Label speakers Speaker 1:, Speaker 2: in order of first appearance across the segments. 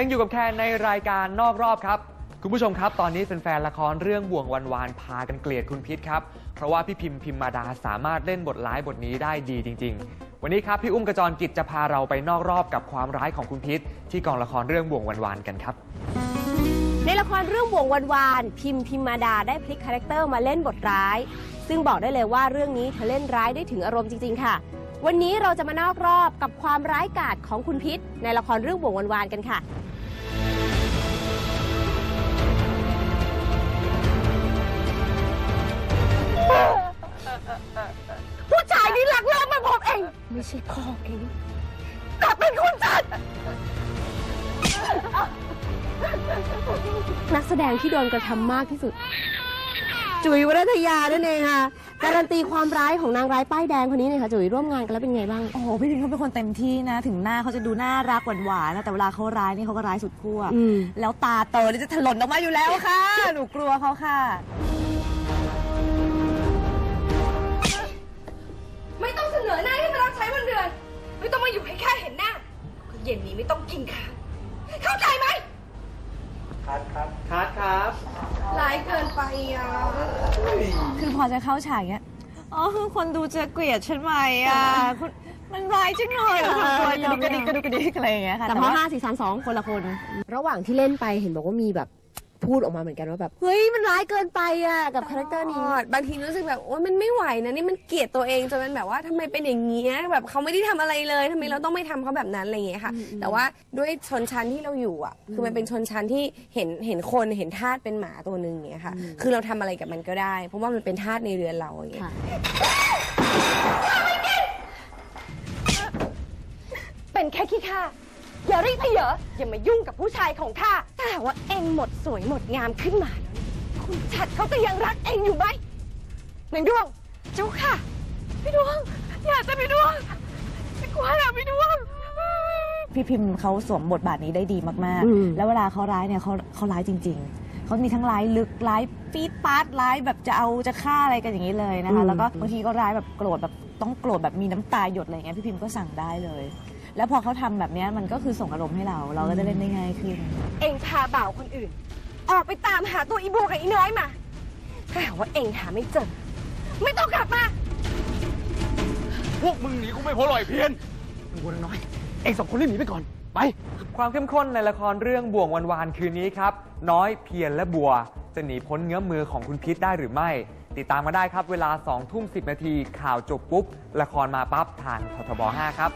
Speaker 1: ยังอยู่กับแคนในรายการนอกรอบครับ คุณผู้ชมครับ ตอนนี้เป็นแฟนๆละครเรื่องบ่วงวันวานพากันเกลียดคุณพิษครับ เพราะว่าพี่พิมพ์พิมมาดาสามารถเล่นบทร้ายบทนี้ได้ดีจริง ๆ วันนี้ครับพี่อุ้มกระจรกิจจะพาเราไปนอกรอบกับความร้ายของคุณพิษ ที่กองละครเรื่องบ่วงวันวานกันครับ
Speaker 2: ในละครเรื่องบ่วงวันวานพิมพ์พิมมาดาได้พลิกคาแรคเตอร์มาเล่นบทร้าย ซึ่งบอกได้เลยว่าเรื่องนี้เธอเล่นร้ายได้ถึงอารมณ์จริงๆค่ะ วันนี้เราจะมานอกรอบกับความร้ายกาจของคุณพิษ ในละครเรื่องบ่วงวันวานกันค่ะ ผู้ชายนี่หลักเลิกมาผมเอง ไม่ใช่พ่อเองแต่เป็นคุณจัดนักแสดงที่โดนกระทำมากที่สุด จุ๋ยวรัตยานั่นเองค่ะ การันตีความร้ายของนางร้ายป้ายแดงคนนี้เลยค่ะจุ๋ยร่วมงานกันแล้วเป็นไงบ้าง
Speaker 3: โอ้โหพี่พิมเขาเป็นคนเต็มที่นะ ถึงหน้าเขาจะดูน่ารักหวานๆนะแต่เวลาเขาร้ายนี่เขาก็ร้ายสุดขั้ว
Speaker 2: อืม
Speaker 3: แล้วตาโตนี่จะถลนออกมาอยู่แล้วค่ะ หนูกลัวเขาค่ะ
Speaker 4: ไม่ต้องเสนอหน้าให้มารับใช้วันเดือน ไม่ต้องมาอยู่ให้แค่เห็นหน้า เย็นนี้ไม่ต้องกินข้าวเข้าใจไหม
Speaker 1: คัดครับคัดครับ
Speaker 4: ร้ายเกิน ไปอะ
Speaker 3: คือพอจะเข้าฉากเนี้ยอ๋อคนดูจะเกลียดฉันไหมอะคุณมันร้ายจังเลยอะคุณกลัวยอมกระดิกกระดิกกระดิกอะไรอย่างเงี้ยค่ะ
Speaker 2: แต่พอห้าสี่สามสองคนละคน ระหว่างที่เล่นไปเห็นบอกว่ามีแบบ พูดออกมาเหมือนกันว่าแบบเฮ้ยมันร้ายเกินไปอะกับคาแรคเตอร์นี้
Speaker 4: บางทีรู้สึกแบบโอ้มันไม่ไหวนะนี่มันเกลียดตัวเองจนมันแบบว่าทำไมเป็นอย่างเงี้ยแบบเขาไม่ได้ทำอะไรเลยทำไมเราต้องไม่ทำเขาแบบนั้นอะไรอย่างเงี้ยค่ะ แต่ว่าด้วยชนชั้นที่เราอยู่อะ คือมันเป็นชนชั้นที่เห็นเห็นคนเห็นทาสเป็นหมาตัวหนึ่งอย่างเงี้ยค่ะ คือเราทำอะไรกับมันก็ได้ เพราะว่ามันเป็นทาสในเรือนเราอย่างเงี้ย
Speaker 2: ค่ะ
Speaker 4: เป็นแค่ขี้ข้า อย่ารีบเพเยอะอย่ามายุ่งกับผู้ชายของข้าถ้าหากว่าเองหมดสวยหมดงามขึ้นมาแล้วเนี่ยคุณชัดเขาจะยังรักเองอยู่ไหมหนึ่งดวงจุกค่ะ พี่ดวง อยากจะพี่ดวงพี่กลัวอยากพี่ดวง
Speaker 3: พี่พิมพ์เขาสวมบทบาทนี้ได้ดีมาก
Speaker 2: อืม
Speaker 3: ๆ แล้วเวลาเขาร้ายเนี่ยเขาเขาร้ายจริง ๆ เขามีทั้งร้ายลึกร้ายปี๊ดปาดร้ายแบบจะเอาจะฆ่าอะไรกันอย่างนี้เลยนะคะ แล้วก็บางทีก็ร้ายแบบโกรธแบบต้องโกรธแบบมีน้ำตาหยดอะไรอย่างเงี้ยพี่พิมพ์ก็สั่งได้เลย แล้วพอเขาทำแบบเนี้ยมันก็คือส่งอารมณ์ให้เรา เราก็จะเล่นได้ง่ายขึ้น
Speaker 4: เองพาบ่าวคนอื่น ออกไปตามหาตัวอีบัวกับอีน้อยมา ถ้าหากว่าเองหาไม่เจอ ไม่ต้องกลับมา
Speaker 5: พวกมึงหนีกูไม่พ้นหรอกไอ้เพียนมึงบัวน้อย เองสองคนรีบหนีไปก่อน ไป
Speaker 1: ความเข้มข้นในละครเรื่องบ่วงวันวานคืนนี้ครับ น้อยเพียรและบัว จะหนีพ้นเงื้อมมือของคุณพิษได้หรือไม่ ติดตามมาได้ครับเวลา2ทุ่ม10 นาทีข่าวจบปุ๊บ ละครมาปั๊บทางททบ 5 ครับ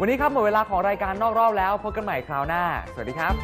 Speaker 1: วันนี้ครับหมดเวลาของรายการนอกรอบแล้วพบกันใหม่คราวหน้า สวัสดีครับ